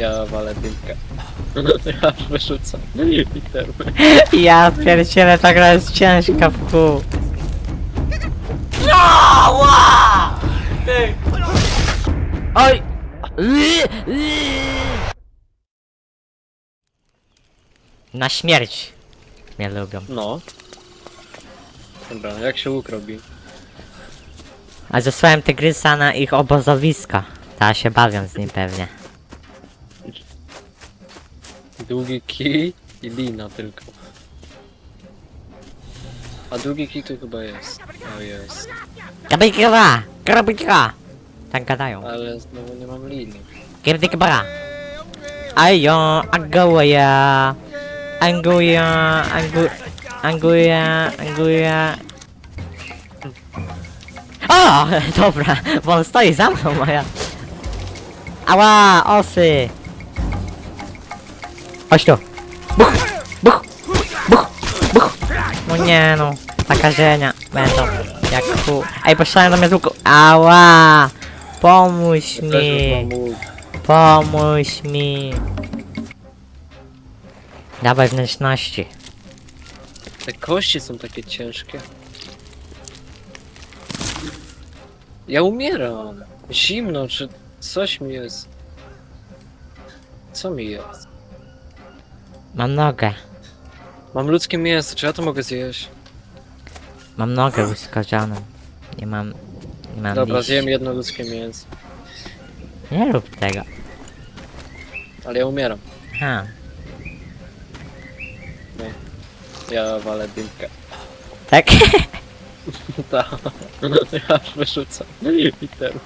Ja walę dymkę. Ja wyrzucam litermy. Ja pierdzielę, ta gra jest ciężka w kół. Oj! Na śmierć mnie lubią. No. Dobra, jak się łuk robi? A zesłałem tygrysa na ich obozowiska. Ta się bawią z nim pewnie. Długi kij i lina tylko. A długi kij tu chyba jest. O jest. Tak gadają. Ale znowu nie mam liny. Anguya! Anguya! Angu... Anguya! Anguya! O! Dobra, bo on stoi za mną, moja. Ała! Osy! Chodź tu! Buch! Buch! Buch! Buch! No nie no, zakażenia będą. Jak fu. Ej, poszedłem do mnie z łuku. Ała! Pomóż mi! Pomóż mi! Dawaj wnętrzności. Te kości są takie ciężkie. Ja umieram. Zimno, czy coś mi jest? Co mi jest? Mam nogę. Mam ludzkie mięso, czy ja to mogę zjeść? Mam nogę uszkodzoną. Nie mam... Nie mam Dobra, liści. zjem jedno ludzkie mięso. Nie rób tego. Ale ja umieram. Ha. Ja walę dymkę. Tak? Tak. Ja wyrzucam litermy.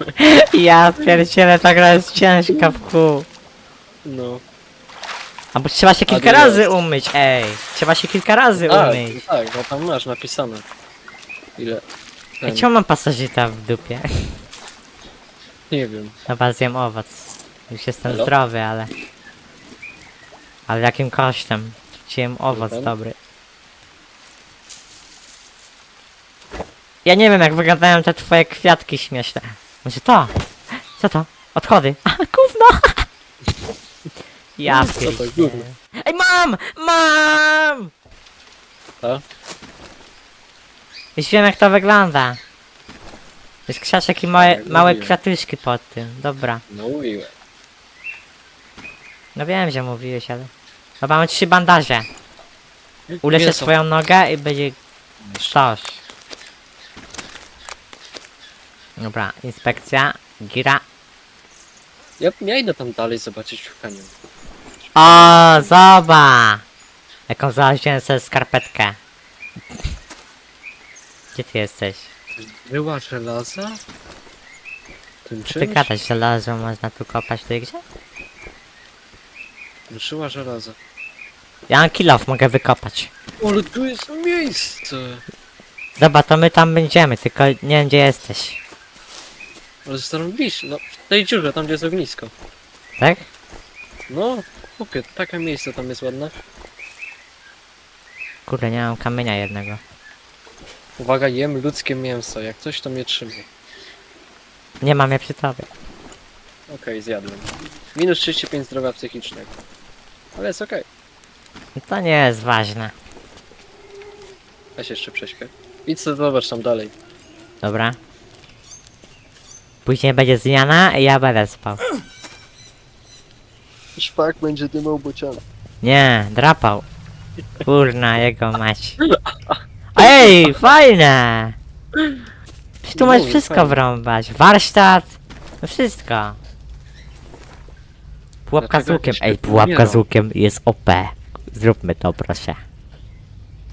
ja pierdzielę, ta gra jest ciężka w kół. No. A bo trzeba się kilka razy umyć, ej. Trzeba się kilka razy Tak, umyć. tak, no tam masz napisane. Ile? Ten, czemu mam pasożyta w dupie? nie wiem. Dobra, zjem owoc. Już jestem Halo? zdrowy, ale... Ale jakim kosztem? Zjem owoc dobry. Ja nie wiem jak wyglądają te twoje kwiatki śmieszne. Może to? Co to? Odchody. Ja Co to, pierdzielę. gówno? Ej, mam! Mam! Co? Już wiem jak to wygląda. Jest krzaczek i małe, Tak, małe mówiłem. kwiatuszki pod tym. Dobra. No mówiłem. No wiem, że mówiłeś, ale... Dobra, mam trzy bandaże. Uleczę Mięso. swoją nogę i będzie sztos. Dobra, inspekcja, gira. Ja, ja idę tam dalej zobaczyć w kaniu. O, zoba! Jaką znalazłem sobie skarpetkę. Gdzie ty jesteś? Była żelaza? Tym Ty czymś? gadasz, żelazo można tu kopać w tej grze? Żyła żelaza. Ja mam kill off, mogę wykopać. Ale tu jest miejsce! Dobra, to my tam będziemy, tylko nie wiem gdzie jesteś. Ale zarobisz, no w tej dziurze, tam gdzie jest ognisko. Tak? No, chłopie, takie miejsce tam jest ładne. Kurde, nie mam kamienia jednego. Uwaga, jem ludzkie mięso, jak coś to mnie trzyma. Nie mam je przy tobie. Okej, zjadłem. Minus 35 zdrowia psychicznego. Ale jest okej. To nie jest ważne. Weź jeszcze prześpię. Idź sobie zobacz tam dalej. Dobra. Później będzie zmiana i ja będę spał. Szpak będzie dymał bociana. Nie, drapał. Kurna, jego mać. Ej, fajne! Przecież tu Mówię, możesz wszystko fajne. wrąbać. Warsztat. No wszystko. Pułapka z łukiem. Ej, pułapka z łukiem jest OP. Zróbmy to, proszę.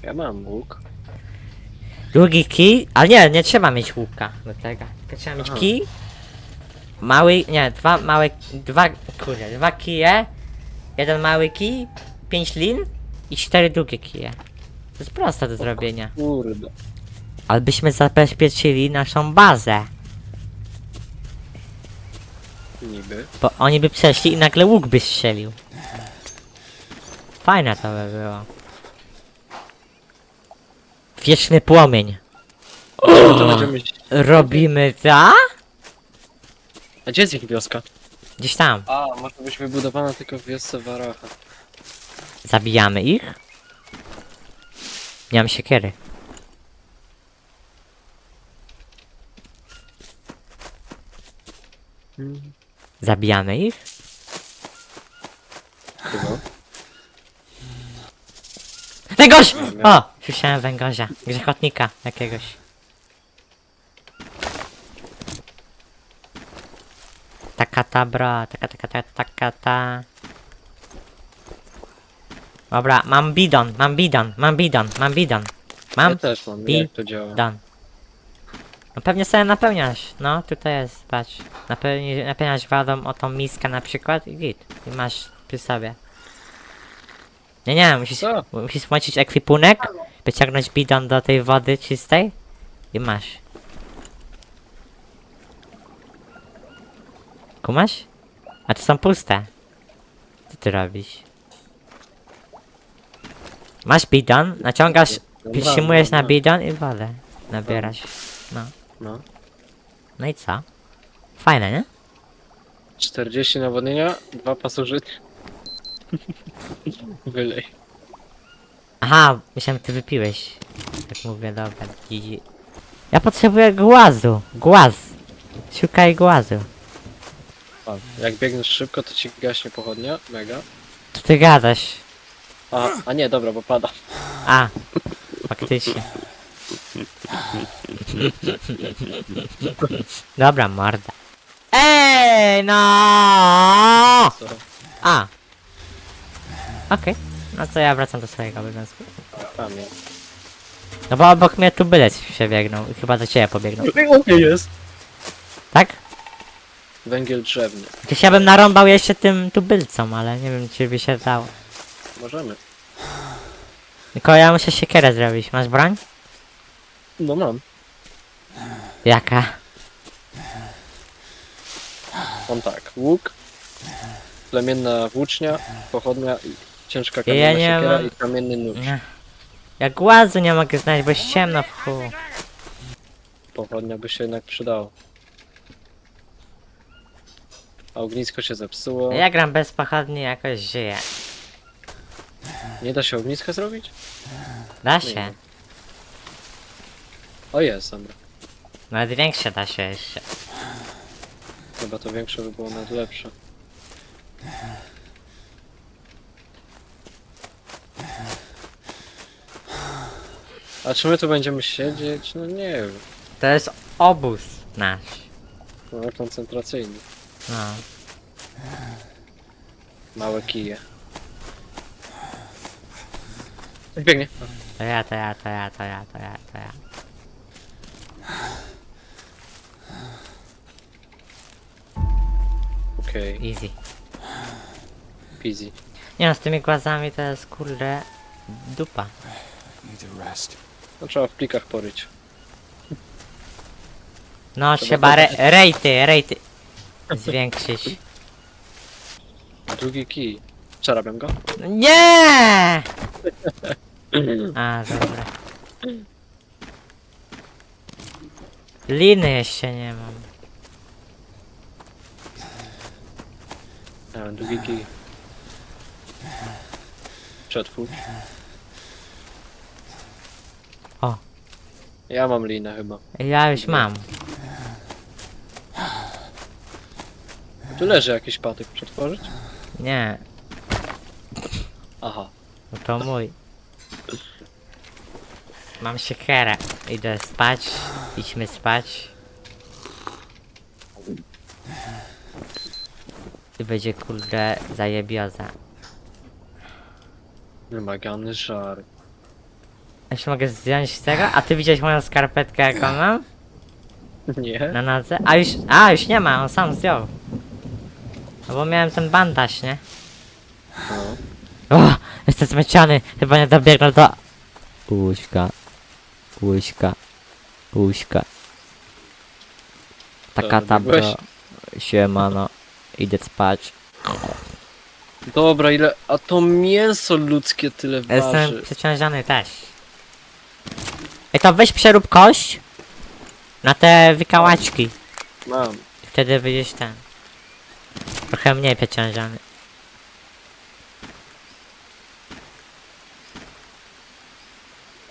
Ja mam łuk. Drugi kij, ale nie, nie trzeba mieć łuka do tego. Tylko trzeba mieć Aha. kij. Mały, nie, dwa małe, dwa, kurde, dwa kije. Jeden mały kij, pięć lin i cztery drugie kije. To jest proste do zrobienia. Kurde. Ale byśmy zabezpieczyli naszą bazę. Niby. Bo oni by przeszli i nagle łuk by strzelił. Fajne to by było. Wieczny płomień. To będziemy... Robimy tak? A gdzie jest ich wioska? Gdzieś tam. A, może być wybudowana tylko w wiosce Waracha. Zabijamy ich? Nie mam siekiery. Zabijamy ich? Chyba. Węgorz! O! Słyszałem węgorza. Grzechotnika jakiegoś. Taka ta bro, taka taka ta, taka ta. Dobra, mam bidon, mam bidon, mam bidon, mam bidon. Mam Ja też mam, Bi- jak to działa. No pewnie sobie napełniasz. No, tutaj jest, patrz. Napełni, napełniasz wodą o tą miskę na przykład i git. I masz przy sobie. Nie, nie, musisz, Co? musisz włączyć ekwipunek, wyciągnąć bidon do tej wody czystej i masz. Kumasz? A to są puste. Co ty robisz? Masz bidon, naciągasz, przytrzymujesz na dobra. bidon i wodę nabierasz. No. No i co? Fajne, nie? 40 nawodnienia, dwa pasożyty. Wylej. Aha, myślałem, ty wypiłeś. Tak mówię, dobra, GG. Ja potrzebuję głazu. Głaz. Szukaj głazu. A, jak biegniesz szybko, to ci gaśnie pochodnia. Mega. Co ty gadasz? A, a nie, dobra, bo pada. A, faktycznie. Dobra, morda. Ej, no! Co? A. Okej. No to ja wracam do swojego obowiązku. Tam jest. No bo obok mnie tu bylec przebiegnął i chyba do ciebie pobiegną. Nie jest. Tak? Węgiel drzewny. Przecież ja bym narąbał jeszcze tym tubylcom, ale nie wiem czy by się dało. Możemy. Tylko ja muszę siekierę zrobić. Masz broń? No mam. Jaka? Mam tak. Łuk, plemienna włócznia, pochodnia i ciężka Ja kamienna nie siekiera mam- i kamienny nóż. Nie. Ja głazu nie mogę znaleźć, bo jest ciemno w chuj. Pochodnia by się jednak przydało. A ognisko się zepsuło. Ja gram bez pochodni, jakoś żyję. Nie da się ogniska zrobić? Da się. O jest, dobra. Nawet większe da się jeszcze. Chyba to większe by było nawet lepsze. A czy my tu będziemy siedzieć? No nie wiem. To jest obóz nasz. No, koncentracyjny. No. Małe kije. Biegnie. To ja, to ja, to ja, to ja, to ja, to ja. Okej, Easy. easy. Nie no, z tymi głazami to jest kurde dupa. Need to rest. No trzeba w plikach poryć. No Trzeba trzeba re rejty, rejty zwiększyć. Długi kij. Czarabiam go? No Nie! A, dobra. Liny jeszcze nie mam. Ja mam długi kij. Przetwórz. O. Ja mam linę chyba. Ja już mam. Tu leży jakiś patyk. Przetworzyć? Nie, Aha. no to mój. Mam siekierę. Idę spać. Idźmy spać. I będzie kurde zajebioza. Wymagany żar. Jeszcze mogę zdjąć z tego? A ty widziałeś moją skarpetkę jaką mam? Nie? Na nodze? A już, a już nie ma, on sam zdjął. No bo miałem ten bandaż, nie? No. O, jestem zmęczony, chyba nie dobiegnę do... Łuśka. Łuśka. Łuśka. Taka Co, ta dobiegłeś? bro. Siemano. Idę spać. Dobra, ile... A to mięso ludzkie tyle waży. Jestem przeciążony też. Ej, to weź przerób kość. Na te wykałaczki. Mam. Wtedy wyjdziesz ten. Trochę mniej przeciążony.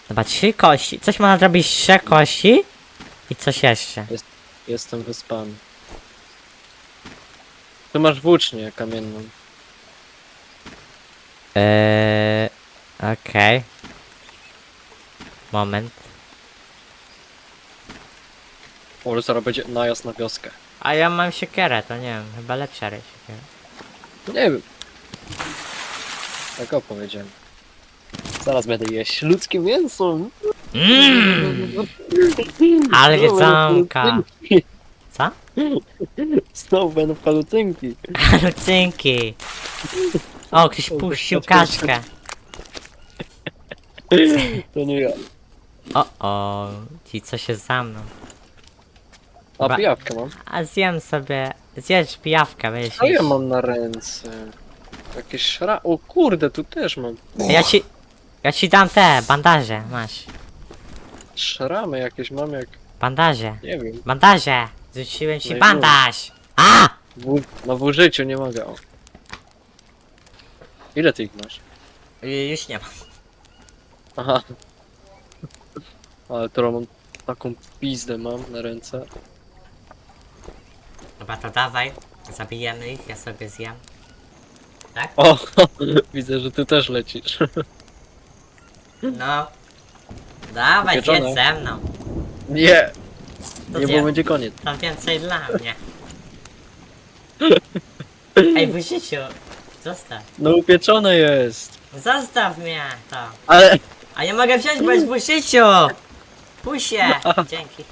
Chyba trzy kości. Coś można zrobić z trzech kości i coś jeszcze. Jestem wyspany. Tu masz włócznię kamienną. Eee, okej. Moment. Zaraz będzie najazd na wioskę. A ja mam siekierę, to nie wiem, chyba lepsza siekierę. Nie wiem. Tak o powiedziałem. Zaraz będę jeść ludzkie mięso. Mmm, ale jedzonka. Co? Znowu będą palucynki. Lucynki. O, ktoś puścił kaczkę. To nie ja. O, o, ci co się za mną. A Dobra. pijawkę mam. A zjem sobie, zjedz pijawkę, wiesz. Co ja mam na ręce? Jakieś szra... O kurde, tu też mam. Ja ci, ja ci dam te bandaże, masz. Szramy jakieś mam jak... Bandaże, Nie wiem. bandaże. Zrzuciłem ci No i bandaż. A! W... No w użyciu nie mogę. O. Ile ty ich masz? Y, Już nie mam. Aha. Ale to mam taką pizdę mam na ręce. Dobra, to dawaj. Zabijemy ich, ja sobie zjem. Tak? O! Widzę, że ty też lecisz. No. Dawaj, Pieczone. zjedz ze mną. Nie! To Nie, zjem. bo będzie koniec. To więcej dla mnie. Ej, w życiu. Zostaw. No upieczone jest! Zostaw mnie to. Ale... A nie mogę wziąć, bo jest w życiu. Puść się. Dzięki.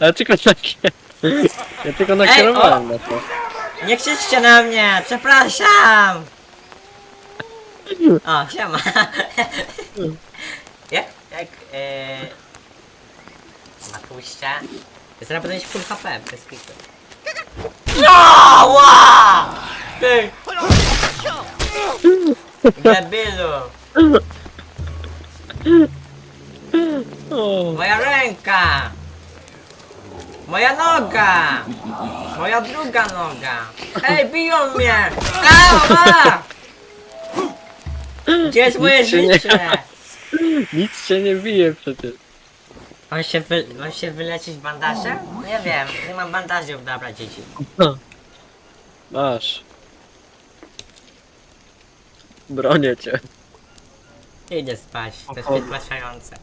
Ale tylko takie... Ja tylko nakierowałem na to. Nie krzyczcie na mnie, przepraszam. O, siema. jak, jak, yy... Na puście. Zaraz będę mieć full HP, bez kitu. No, ła! Ty! Debilu! Moja ręka! Moja noga! Moja druga noga! Ej, biją mnie! Ała! Gdzie jest moje Nic się nie- życie? nic się nie bije przecież. Mam się, wy, mam się wyleczyć bandażem? No ja wiem, nie mam bandażów, dobra dzieci. Masz. Bronię cię. Idę spać, to jest O, o. wypraszające.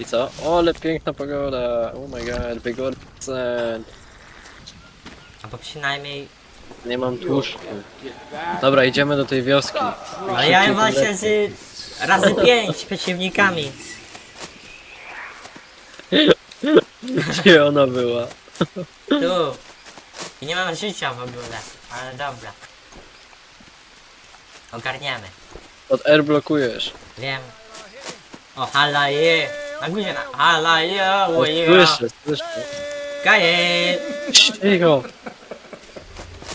I co? O, ale piękna pogoda. Oh my god, wygorcen. Albo przynajmniej... Nie mam tłuszczu. Dobra, idziemy do tej wioski. Ale ja mam się z... Razy pięć przeciwnikami. Gdzie ona była? Tu. I nie mam życia w ogóle, ale dobra. Ogarniemy. Od R blokujesz. Wiem. O, halaje! Na górze na... Halaje! O, Oje! słyszę, słyszę. Kaje! Cicho.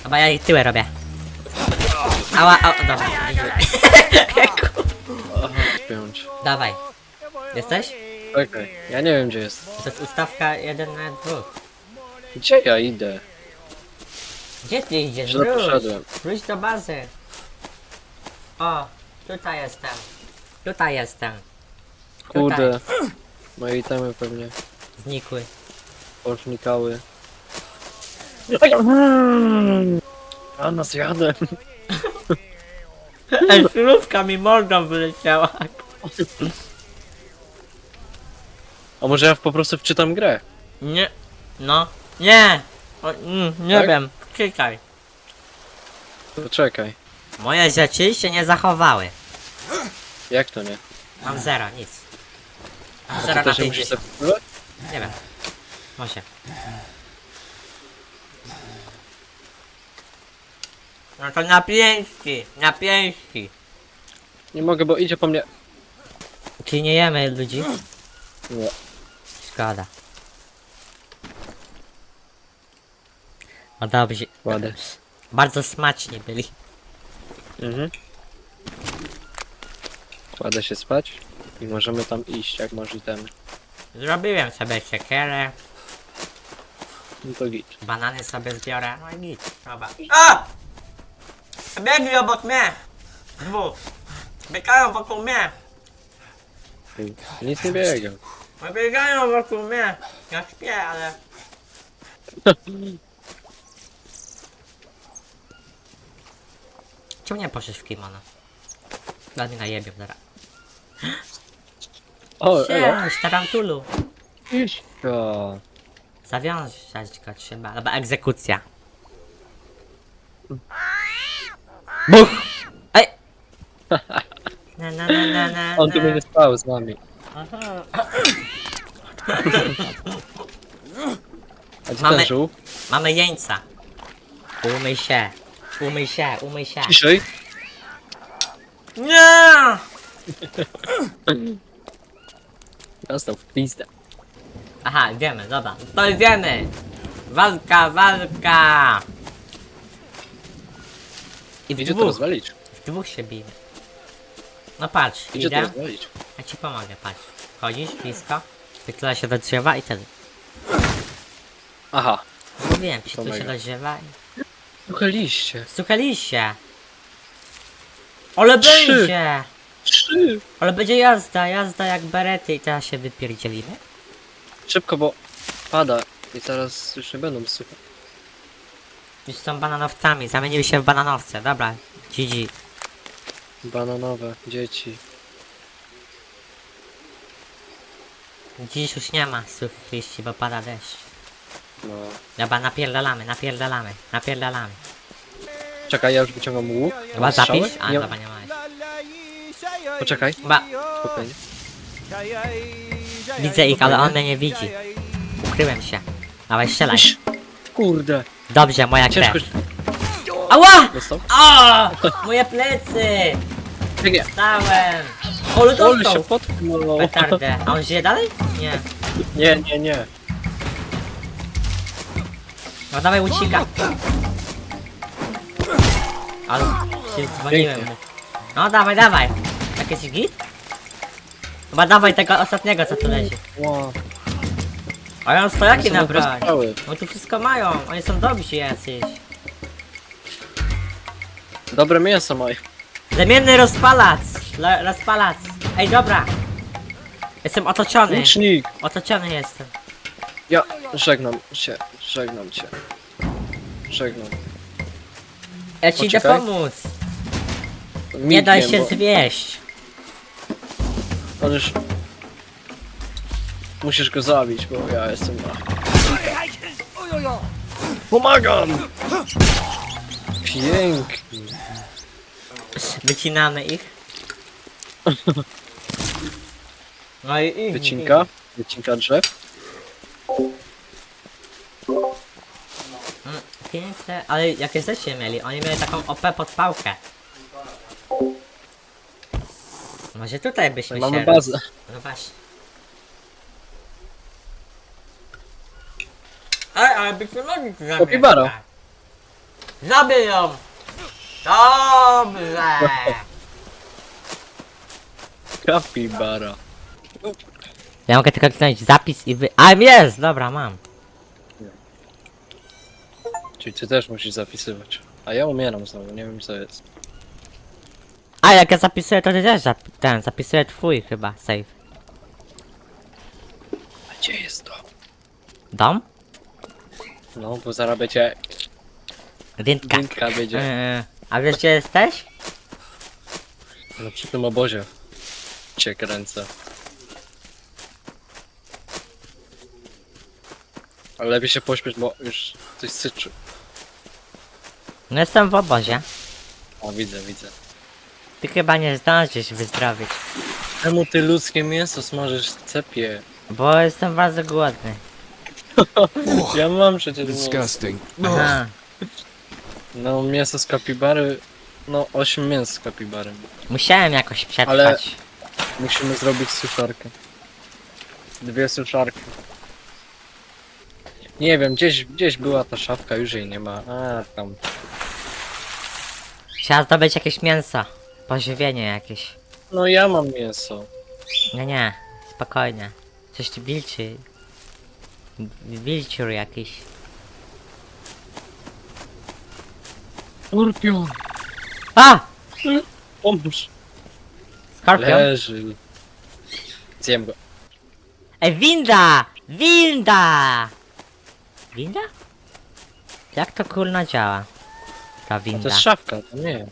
Chyba ja ich tyłe robię. Ała, ała, dobra. Spiąć. Dawaj. Jesteś? Czekaj, ja nie wiem gdzie jest. To jest ustawka 1 na 2. Gdzie ja idę? Gdzie ty idziesz? Źle Wróć. poszedłem. Wróć do bazy. O, tutaj jestem. Tutaj jestem. Kurde. Moje itemy pewnie Znikły. Pożnikały. A nas jadę. Ej, krówka mi mordą wyleciała. A może ja po prostu wczytam grę? Nie. No. Nie. O, mm, nie Tak? wiem. Klikaj. To czekaj. Moje rzeczy się nie zachowały. Jak to nie? Mam zero, nic. Zero na też nie tej musisz dziesięć. Nie wiem. Może. No to na pięści, na pięści. Nie mogę, bo idzie po mnie. Czy nie jemy ludzi? Nie. Szkoda. No dobrze. Ładę. Bardzo smacznie byli. Mhm. Kładę się spać i możemy tam iść, jak itemy. Zrobiłem sobie siekierę, No to git. banany sobie zbiorę, no i nic. Dobra. A! Biegli obok mnie! Dwóch. Biegają wokół mnie! Nic nie biega. Biegają wokół mnie! Ja śpię, ale... Czemu nie poszedł w kimono? Daj mi na jebie zaraz. O, elo. Siedź, tarantulu! Zawiązać go trzeba. Dobra, egzekucja. Buch! Ej! Na, na, na, na, na, On tu na. będzie spał z nami. A gdzie Mamy- ten żół? Mamy jeńca. Umyj się. Umyj się, umyj się. Ciszej. Nie! Dostał w pizdę. Aha, idziemy, dobra. To idziemy! Walka, walka! I w Idzie to dwóch, rozwalić. w dwóch się bijemy. No patrz, Idzie to idę. rozwalić. Ja ci pomogę, patrz. Chodzisz blisko, wykleja się do drzewa i wtedy. Aha. Mówiłem ci, tu się Pomogę. do drzewa i... Trochę liście. Słuchaliście! Ale Trzy. będzie! Trzy. Ale będzie jazda, jazda jak berety i teraz się wypierdzielimy. Szybko, bo pada. I zaraz już nie będą suche. Już są bananowcami, zamienili się w bananowce, dobra. GG. Bananowe, dzieci. Dziś już nie ma suchych liści, bo pada deszcz. No. Dobra, napierdalamy, napierdalamy, napierdalamy. Czekaj, ja już wyciągam łuk. Chyba strzały? zapisz? A, Nie- dobra, nie ma. Poczekaj. Chyba Spokojnie. Widzę ich, ale on mnie nie widzi. Ukryłem się. Dawaj, strzelaj. Kurde. Dobrze, moja Ciężko krew. Ała! dostał. O! Moje plecy! Nie. Stałem! Olu Ol się dostał! potknął. Petardę. A on żyje dalej? Nie. Nie, nie, nie. No dawaj łucika. Ale się dzwoniłem mu. No dawaj, dawaj. Tak jest git? Chyba dawaj tego ostatniego co tu leży. Wow. A on stojaki Są na broń. strzały. No tu wszystko mają. Oni są dobrzy jacyś. Dobre mięso mają. Zamienny rozpalac. Rozpalac. Ej dobra. Jestem otoczony. Łucznik. Otoczony jestem. Ja żegnam się. Żegnam cię. Żegnam. Ja ci idę Poczekaj. pomóc. Nie daj Migiem, się bo zwieść. On już... Musisz go zabić, bo ja jestem na... Pomagam! Pięknie. Wycinamy ich. No i ich. Wycinka. Wycinka drzew. Mm, Piękne, ale jakie zdjęcie mieli? Oni mieli taką OP podpałkę. Może tutaj byśmy Mamy się... bazę. No właśnie. Ej, ale byśmy mogli tu zamieszkać. Kapibaro. Zabij ją! Dobrze! Kapibara. Ja mogę tylko kliknąć zapis i wy... A jest! Dobra, mam. Czyli ty też musisz zapisywać. A ja umieram znowu, nie wiem co jest. A jak ja zapisuję, to ty też zap... ten, zapisuję twój chyba, save. A gdzie jest to? Dom? No, bo zaraz będzie... Dynka. Dynka będzie. Yy, a wiesz gdzie jesteś? No przy tym obozie. Cię kręcę. Ale lepiej się pośpiesz, bo już coś syczy. No jestem w obozie. A widzę, widzę. Ty chyba nie zdążysz wyzdrowieć. Czemu ty ludzkie mięso smażysz w cepie? Bo jestem bardzo głodny. Ja mam przecież mięso. Disgusting. Aha. No mięso z kapibary... No 8 mięs z kapibary. Musiałem jakoś przetrwać. Ale- Musimy zrobić suszarkę. Dwie suszarki. Nie wiem, gdzieś, gdzieś była ta szafka, już jej nie ma. A, tam. Trzeba zdobyć jakieś mięso. Pożywienie jakieś. No ja mam mięso. Nie, nie. Spokojnie. Coś tu wilczy. Wilczur jakiś. Skorpion! A! Pomóż. Skorpion? Leży. Zjem go. Ej, winda! Winda! Winda? Jak to kurna działa? Ta to winda. jest szafka, to nie.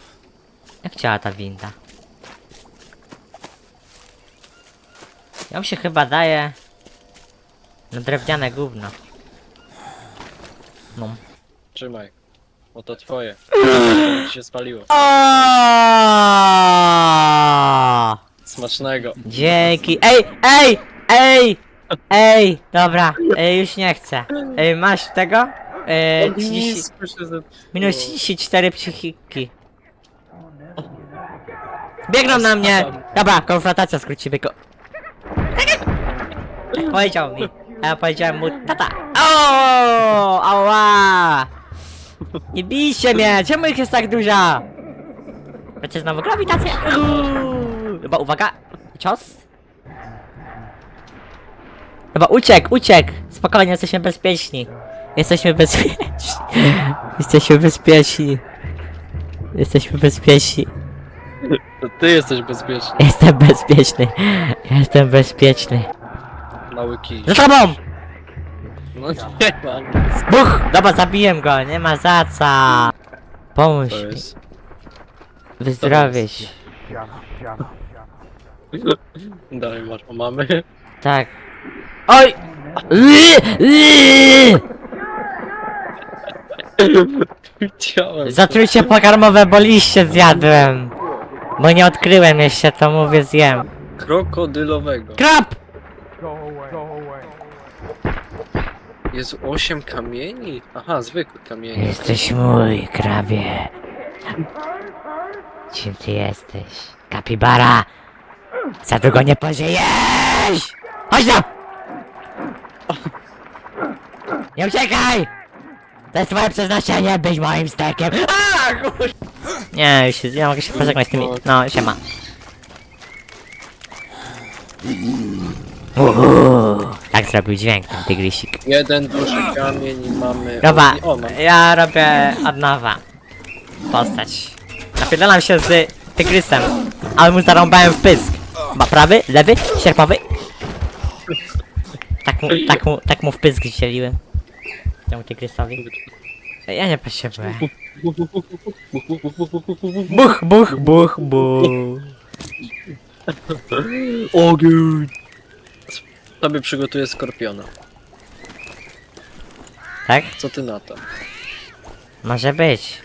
Jak działa ta winda? Ją się chyba daje na drewniane gówno. No. Trzymaj. Bo to twoje. Ci się spaliło. O! Smacznego. Dzięki. Ej, ej, ej, ej, dobra, ej, już nie chcę. Ej, masz tego? Ej, 30, Ognisko się zepsuło. minus 34 psychiki. Biegną na mnie! Dobra, konfrontacja skrócimy go. Powiedział mi. A ja powiedziałem mu, tata. O, ała! Nie bijcie mnie! Czemu ich jest tak dużo? Macie znowu grawitację? Uuu. Chyba uwaga! Cios? Chyba uciekł, uciekł! Spokojnie, jesteśmy bezpieczni. Jesteśmy bezpieczni. Jesteśmy bezpieczni. Jesteśmy bezpieczni. To ty jesteś bezpieczny. Jestem bezpieczny. Jestem bezpieczny. Mały kij. Za tobą! No nie ma nic. Buch! Dobra, zabiłem go, nie ma za co. Pomóż To mi, jest. wyzdrowieć. Dalej masz, o mamy. Tak. Oj! Yy, yy! Widziałem. Zatrucie pokarmowe, bo liście zjadłem. Bo nie odkryłem jeszcze, to mówię zjem. Krokodylowego. Krab! Jest 8 kamieni? Aha, zwykłych kamieni. Jesteś mój, krabie. Czym ty jesteś? Kapibara! Za długo nie pożyjesz! Chodź tam! Nie uciekaj! To jest twoje przeznaczenie, być moim stekiem! A, kur... Nie, już się, nie mogę się pożegnać z tymi... No, siema. Uhu, tak zrobił dźwięk ten tygrisik. Jeden duży kamień i mamy... Dobra, O, mam. ja robię od nowa postać. Napierdalam się z tygrysem, ale mu zarąbałem w pysk. Ma prawy, lewy, sierpowy. Tak mu, tak mu, tak mu w pysk dzieliłem. Temu tygrysowi. Ja nie potrzebuję. Buch, buch, buch, buch. Ogień! Tobie przygotuję skorpiona. Tak? Co ty na to? Może być.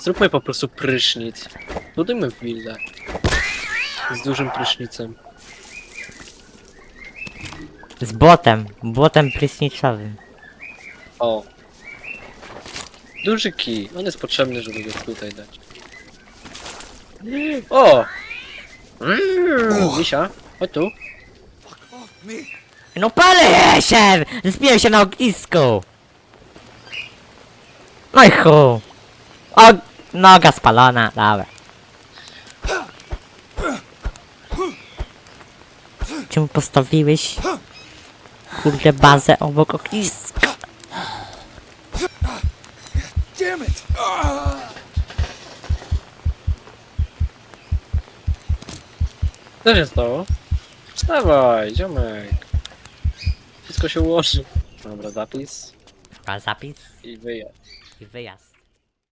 Zróbmy po prostu prysznic. Budujmy willę. Z dużym prysznicem. Z błotem, błotem prysznicowym. O. Duży kij. On jest potrzebny, żeby go tutaj dać. O! Mm, Misia, chodź tu. No palę się! Zbiłem się na ognisku! No i chu! O, noga spalona, dobra. Czemu postawiłeś kurde bazę obok ogniska? Co się stało? Wstawaj, ziomek. Wszystko się ułoży. Dobra, zapis A zapis i wyjazd. i wyjazd.